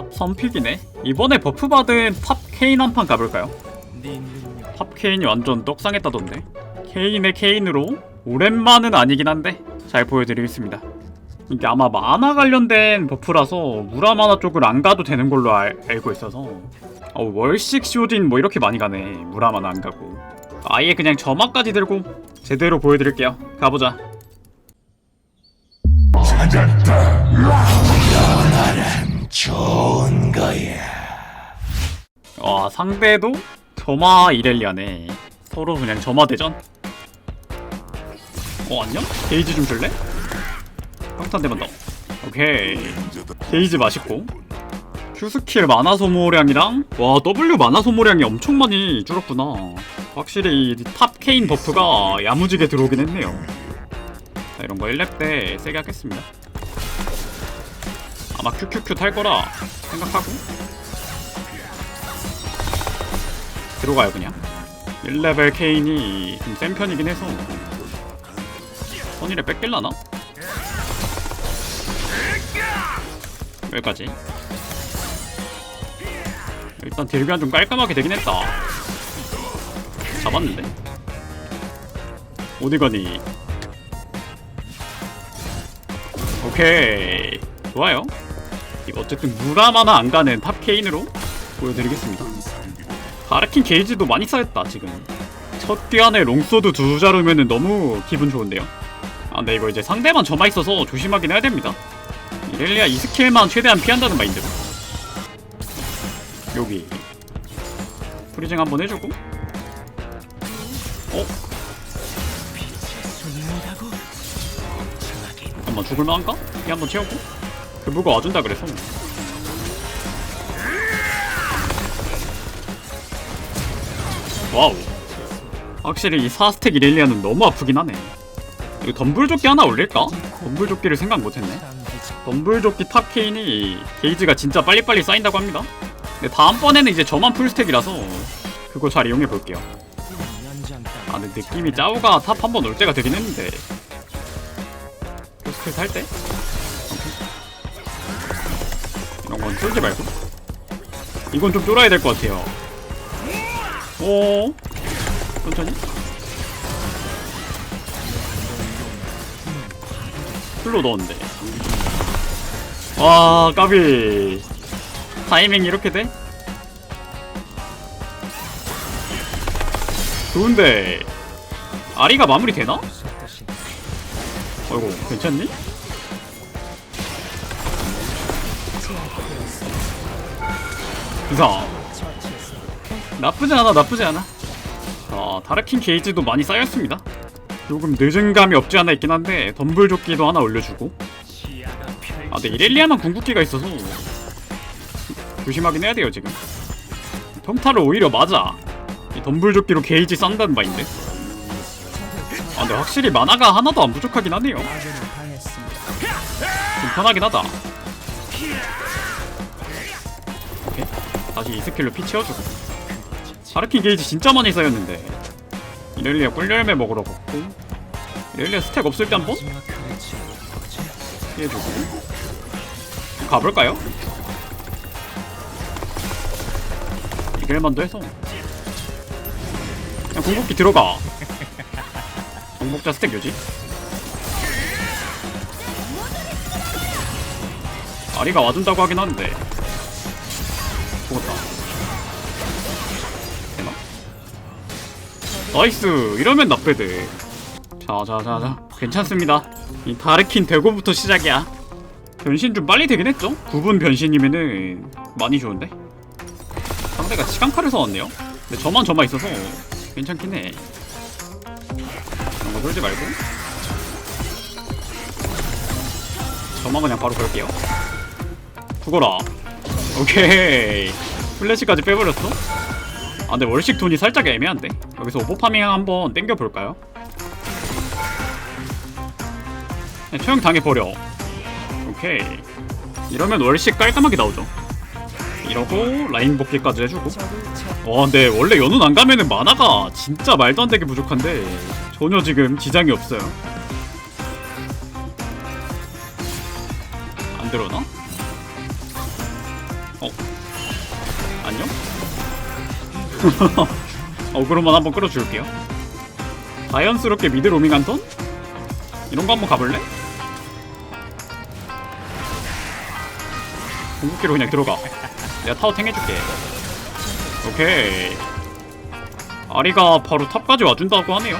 탑 선픽이네 이번에 버프 받은 탑 케인 한 판 가볼까요? 탑 케인이 완전 떡상했다던데 케인의 케인으로 오랜만은 아니긴 한데 잘 보여드리겠습니다 이게 아마 만화 관련된 버프라서 무라마나 쪽을 안 가도 되는 걸로 알, 알고 있어서 어, 월식 쇼딘 뭐 이렇게 많이 가네 무라마나 안 가고 아예 그냥 점화까지 들고 제대로 보여드릴게요 가보자 좋은 거야. 와 상대도 점화 이렐리아네. 서로 그냥 점화 대전? 어 안녕? 게이지 좀 줄래? 평탄 대만 더 오케이. 게이지 맛있고. Q 스킬 만화 소모량이랑 와 W 만화 소모량이 엄청 많이 줄었구나. 확실히 이탑 케인 버프가 야무지게 들어오긴 했네요. 자 이런 거 1렙 때 세게 하겠습니다 아마 QQQ 탈 거라 생각하고. 들어가요 그냥. 1레벨 케인이 좀 센 편이긴 해서. 선의를 뺏길라나? 여기까지. 일단 딜교환 좀 깔끔하게 되긴 했다. 잡았는데. 어디 가니? 오케이. 좋아요 어쨌든 무라마나 안 가는 탑 케인으로 보여드리겠습니다. 바르킨 게이지도 많이 쌓였다 지금. 첫 뛰안에 롱소드 두 자루면은 너무 기분 좋은데요? 아 근데 이거 이제 상대만 점화 있어서 조심하긴 해야 됩니다. 이렐리아 이 스킬만 최대한 피한다는 마인드로. 여기. 프리징 한번 해주고. 어? 잠깐만 죽을만한가? 피 한번 채우고 그부가 와준다 그래서. 와우. 확실히 이 4스택 이렐리아는 너무 아프긴 하네. 이거 덤불조끼 하나 올릴까? 덤불조끼를 생각 못했네. 덤불조끼 탑 케인이 게이지가 진짜 빨리빨리 쌓인다고 합니다. 근데 다음번에는 이제 저만 풀스택이라서 그거 잘 이용해 볼게요. 아 근데 느낌이 짜오가 탑 한 번 올 때가 되긴 했는데. 풀스택 살 때? 쫄지 말고. 이건 좀 쫄아야 될 것 같아요. 오 천천히? 풀로 넣었는데. 와 까비. 타이밍 이렇게 돼? 좋은데. 아리가 마무리 되나? 어이구 괜찮니? 이상 나쁘지 않아 나쁘지 않아. 자 다르킨 게이지도 많이 쌓였습니다. 조금 늦은 감이 없지 않아 있긴 한데 덤불조끼도 하나 올려주고. 아 근데 이렐리아만 궁극기가 있어서 조심하긴 해야 돼요 지금. 평타를 오히려 맞아. 이 덤불조끼로 게이지 싼다는 바인데. 아 근데 확실히 만화가 하나도 안 부족하긴 하네요. 좀 편하긴 하다 이 스킬로 피 채워주고. 하르킨 게이지 진짜 많이 쌓였는데. 이렐리아 꿀열매 먹으러 갔고. 이렐리아 스택 없을 때 한번? 피해주고. 가볼까요? 이길만도 해서. 그냥 궁극기 들어가. 정복자 스택 유지. 아리가 와준다고 하긴 하는데 나이스. 이러면 나빼드 자자자자. 괜찮습니다. 이 다르킨 대고부터 시작이야. 변신 좀 빨리 되긴 했죠? 9분 변신이면은 많이 좋은데? 상대가 시간칼을 써왔네요? 근데 저만 저만 있어서 괜찮긴 해. 이런 거 돌지 말고. 저만 그냥 바로 걸게요. 죽어라. 오케이. 플래시까지 빼버렸어? 아 근데 월식 돈이 살짝 애매한데 여기서 오버 파밍 한번 땡겨볼까요? 처형 당해버려 오케이 이러면 월식 깔끔하게 나오죠 이러고 라인 복귀까지 해주고 와 근데 원래 연운 안 가면은 만화가 진짜 말도 안 되게 부족한데 전혀 지금 지장이 없어요 안 들어나? 어? 안녕? 어그로만 한번 끌어줄게요 자연스럽게 미드 로밍 한 턴? 이런 거 한번 가볼래? 궁극기로 그냥 들어가 내가 타워 탱해줄게 오케이 아리가 바로 탑까지 와준다고 하네요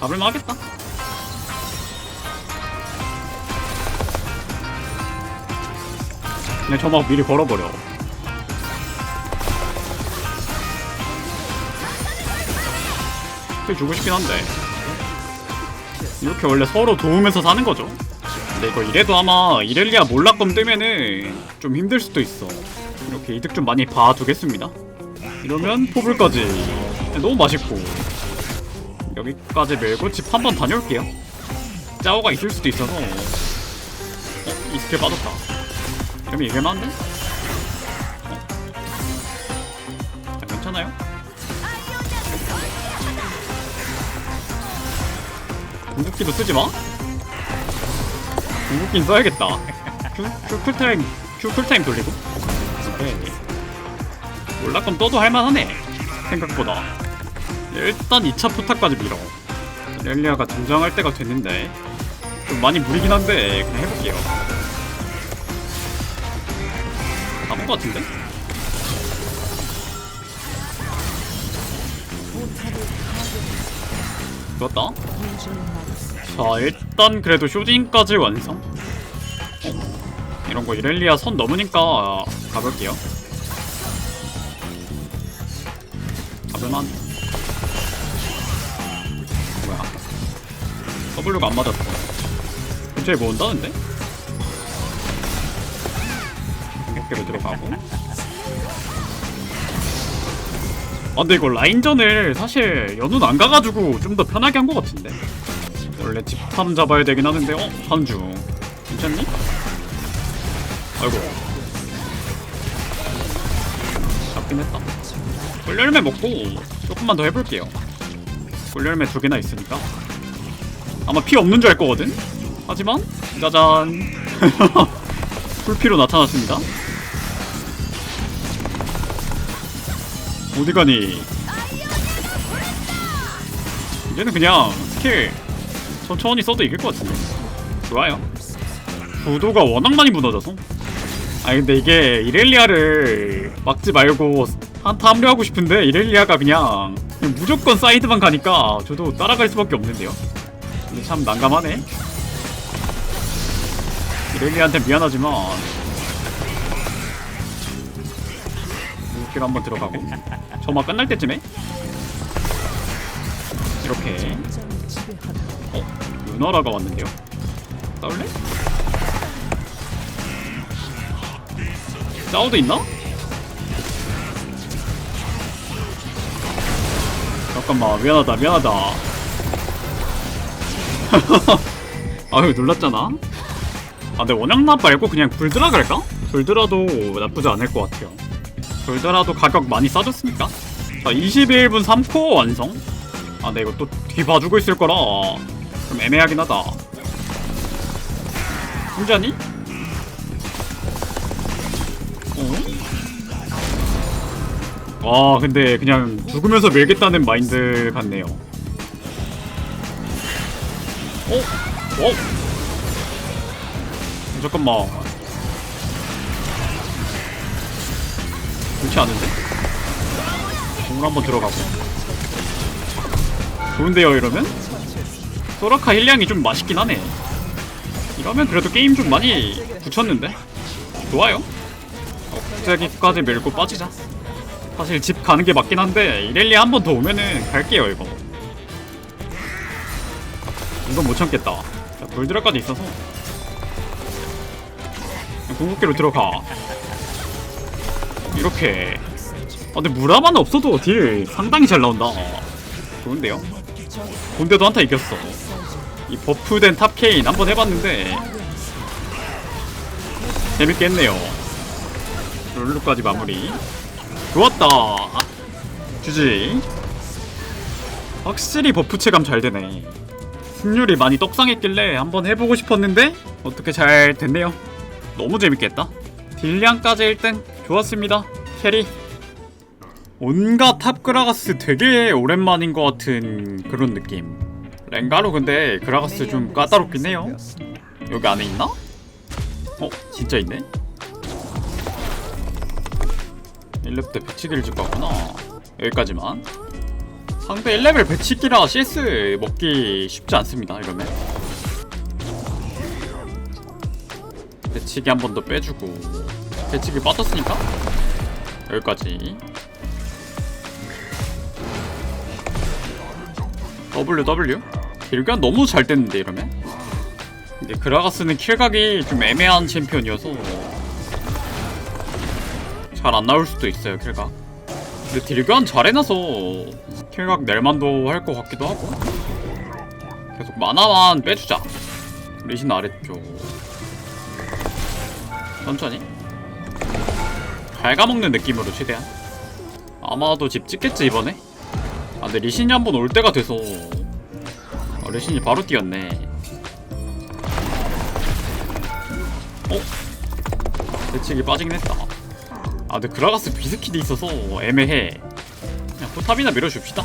잡을만 하겠다 그냥 저 막 미리 걸어버려 꽤 주고 싶긴 한데. 이렇게 원래 서로 도우면서 사는 거죠. 근데 이거 이래도 아마 이렐리아 몰락검 뜨면은 좀 힘들 수도 있어. 이렇게 이득 좀 많이 봐두겠습니다. 이러면 포블까지. 너무 맛있고. 여기까지 밀고 집 한 번 다녀올게요. 짜오가 있을 수도 있어서. 어? 이 스킬 빠졌다. 이러면 이길만한데? 궁극기도 쓰지 마. 궁극기는 써야겠다. Q, Q 쿨타임, Q 쿨타임 돌리고. 오케이. 몰락검 떠도 할만하네. 생각보다. 일단 2차 포탑까지 밀어. 렐리아가 등장할 때가 됐는데 좀 많이 무리긴 한데 그냥 해볼게요. 잡은 것 같은데? 좋았다. 자 일단 그래도 쇼딩까지 완성. 어? 이런 거 이렐리아 선 넘으니까 가볼게요. 가볼만 뭐야. W가 안 맞았어 근처에 뭐 온다는데? 공격기로 들어가고. 아 근데 이거 라인전을 사실 연운 안 가가지고 좀 더 편하게 한 것 같은데 원래 집탐 잡아야 되긴 하는데 어? 한중. 괜찮니? 아이고. 잡긴 했다. 꿀열매 먹고 조금만 더 해볼게요. 꿀열매 두 개나 있으니까. 아마 피 없는 줄 알 거거든? 하지만 짜잔. 풀피로 나타났습니다. 어디 가니? 이제는 그냥 스킬 천천히 써도 이길 것 같은데. 좋아요. 구도가 워낙 많이 무너져서. 아 근데 이게 이렐리아를 막지 말고 한타 합류하고 싶은데 이렐리아가 그냥, 무조건 사이드만 가니까 저도 따라갈 수밖에 없는데요. 근데 참 난감하네. 이렐리아한테 미안하지만 무기로 한번 들어가고. 저막 끝날 때쯤에. 이렇게 어? 유나라가 왔는데요? 싸울래? 싸우도 있나? 잠깐만 미안하다 미안하다 아유 놀랐잖아 아 근데 원양납 말고 그냥 불드라 갈까? 불드라도 나쁘지 않을 것 같아요 불드라도 가격 많이 싸졌으니까 자 21분 3코어 완성 아 근데 이거 또 뒤 봐주고 있을 거라 좀 애매하긴 하다 혼자니? 어? 와 근데 그냥 죽으면서 밀겠다는 마인드 같네요 어? 어? 잠깐만 좋지 않은데? 공을 한번 들어가고 좋은데요 이러면? 소라카 힐량이 좀 맛있긴 하네. 이러면 그래도 게임 좀 많이 붙였는데? 좋아요. 억제기까지 밀고 빠지자. 사실 집 가는 게 맞긴 한데 이렐리 한 번 더 오면은 갈게요 이거. 이건 못 참겠다. 자, 불드라까지 있어서. 궁극기로 들어가. 이렇게. 아 근데 무라만 없어도 딜 상당히 잘 나온다. 좋은데요? 본대도 한타 이겼어 이 버프된 탑 케인 한번 해봤는데 재밌게 했네요. 룰루까지 마무리. 좋았다. 아, 주지. 확실히 버프 체감 잘 되네. 승률이 많이 떡상했길래 한번 해보고 싶었는데 어떻게 잘 됐네요. 너무 재밌겠다. 딜량까지 1등 좋았습니다. 캐리. 온갖 탑 그라가스 되게 오랜만인 것 같은 그런 느낌 랭가로 근데 그라가스 좀 까다롭긴 해요. 여기 안에 있나? 어? 진짜 있네? 1렙 때 배치기를 줄 거구나. 여기까지만. 상대 1레벨 배치기라 CS 먹기 쉽지 않습니다 이러면. 배치기 한 번 더 빼주고. 배치기 빠졌으니까. 여기까지. W W 딜가 너무 잘 됐는데 이러면? 근데 그라가스는 킬각이 좀 애매한 챔피언이어서 잘 안 나올 수도 있어요 킬각. 근데 딜교환 잘 해놔서 킬각 낼만도 할 것 같기도 하고. 계속 만화만 빼주자. 리신 아래쪽. 천천히. 갉아먹는 느낌으로 최대한. 아마도 집 찍겠지 이번에? 아 근데 리신이 한번 올 때가 돼서 어, 리신이 바로 뛰었네. 어? 대책이 빠지긴 했다. 아 근데 그라가스 비스킷이 있어서 애매해. 그냥 포탑이나 밀어줍시다.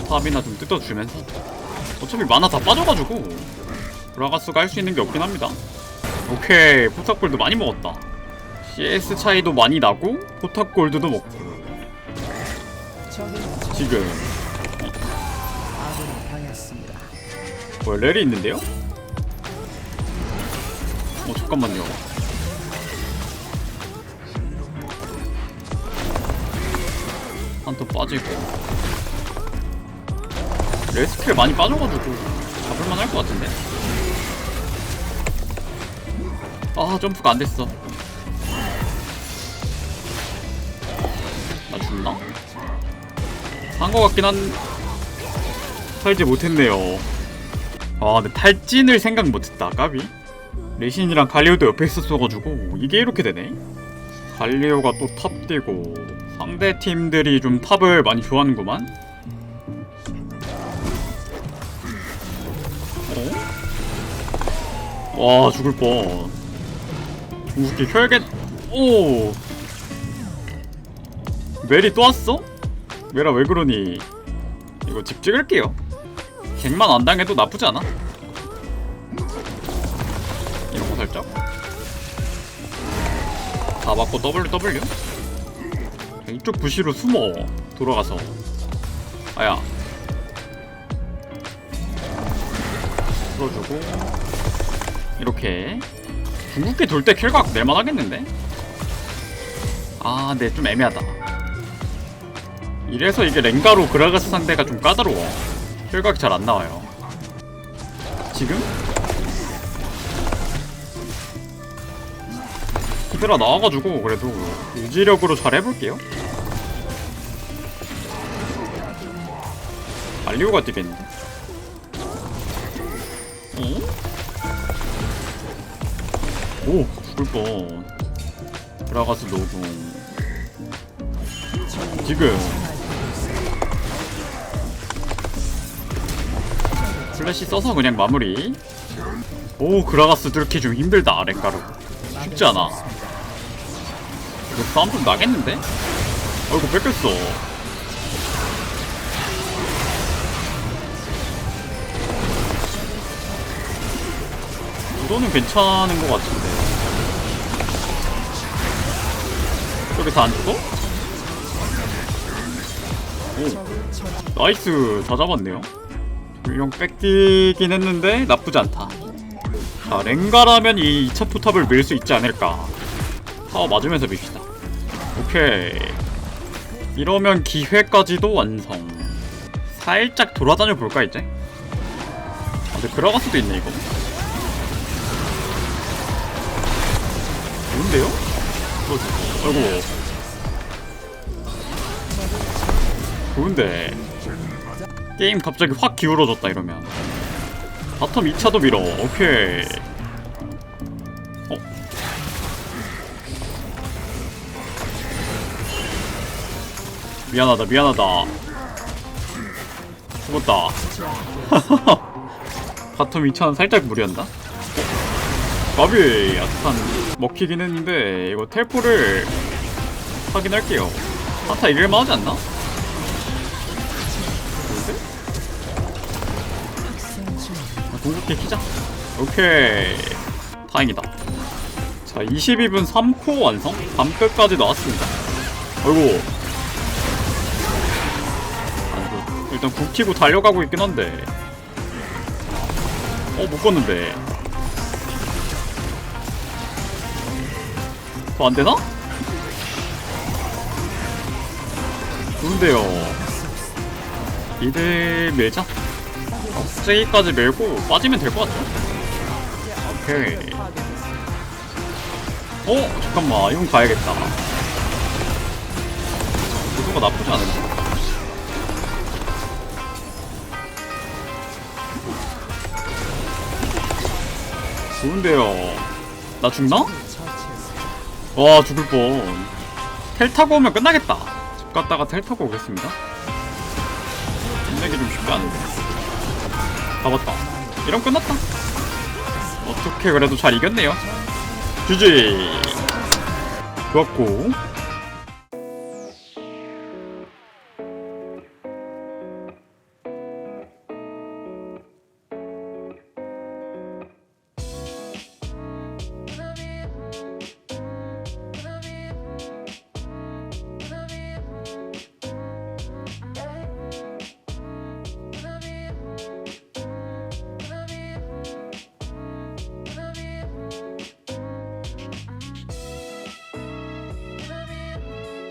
포탑이나 좀 뜯어주면서. 어차피 만화 다 빠져가지고 그라가스가 할 수 있는 게 없긴 합니다. 오케이 포탑골드 많이 먹었다. CS 차이도 많이 나고 포탑골드도 먹고. 지금 뭐 렐이 있는데요? 어 잠깐만요. 한턴 빠지고. 렐 스킬 많이 빠져가지고 잡을만 할 것 같은데? 아 점프가 안 됐어. 나 죽나? 한 것 같긴 한 살지 못했네요 아 근데 탈진을 생각 못했다 까비. 레신이랑 갈리오도 옆에 있었어가지고 이게 이렇게 되네. 갈리오가 또 탑 뛰고 상대 팀들이 좀 탑을 많이 좋아하는구만. 어? 와 죽을 뻔. 궁극기 혈겟 오! 메리 또 왔어? 메라 왜 그러니? 이거 집 찍을게요 갱만 안 당해도 나쁘지 않아. 이런 거 살짝. 다 맞고 W W. 이쪽 부시로 숨어 돌아가서. 아야. 풀어주고 이렇게 궁극기 돌 때 킬각 낼만 하겠는데? 아, 근데 좀 애매하다. 이래서 이게 랭가로 그라가스 상대가 좀 까다로워. 혈각이 잘 안 나와요. 지금? 히드라 나와가지고 그래도 유지력으로 잘 해볼게요. 알리오가 뛰겠는데? 어? 오! 죽을 뻔. 들어가서 노궁. 지금 플래시 써서 그냥 마무리. 오 그라가스 뚫기 좀 힘들다 아랫가루. 쉽지 않아. 이거 싸움 좀 나겠는데? 어이구 뺏겼어. 이거는 괜찮은 것 같은데. 여기서 안 죽어? 오 나이스. 다 잡았네요 형 뺏기긴 했는데 나쁘지 않다. 자, 랭가라면 이 2차 포탑을 밀 수 있지 않을까. 타워 맞으면서 밉시다. 오케이. 이러면 기회까지도 완성. 살짝 돌아다녀 볼까 이제? 아, 근데 그라가스도 있네 이거. 그러지. 아이고. 좋은데. 게임 갑자기 확 기울어졌다 이러면 바텀 2차도 밀어 오케이 어? 미안하다 미안하다 죽었다 바텀 2차는 살짝 무리한다 어? 까비 아스탄 먹히긴 했는데 이거 텔포를 확인할게요 한타 이길만 하지 않나? 궁극기 키자. 오케이. 다행이다. 자 22분 3코 완성. 밤 끝까지 나왔습니다. 어이구 아이고 일단 국 키고 달려가고 있긴 한데. 어 못걷는데. 더 안되나? 좋은데요. 이들 밀자 억제기까지 밀고 빠지면 될 것 같아 오케이. 어? 잠깐만. 이건 가야겠다. 구도가 나쁘지 않은데? 좋은데요. 나 죽나? 와 죽을 뻔텔 타고 오면 끝나겠다. 집 갔다가 텔 타고 오겠습니다. 끝내기 좀 쉽지 않은데 잡았다. 이러면 끝났다. 어떻게 그래도 잘 이겼네요. GG 좋았고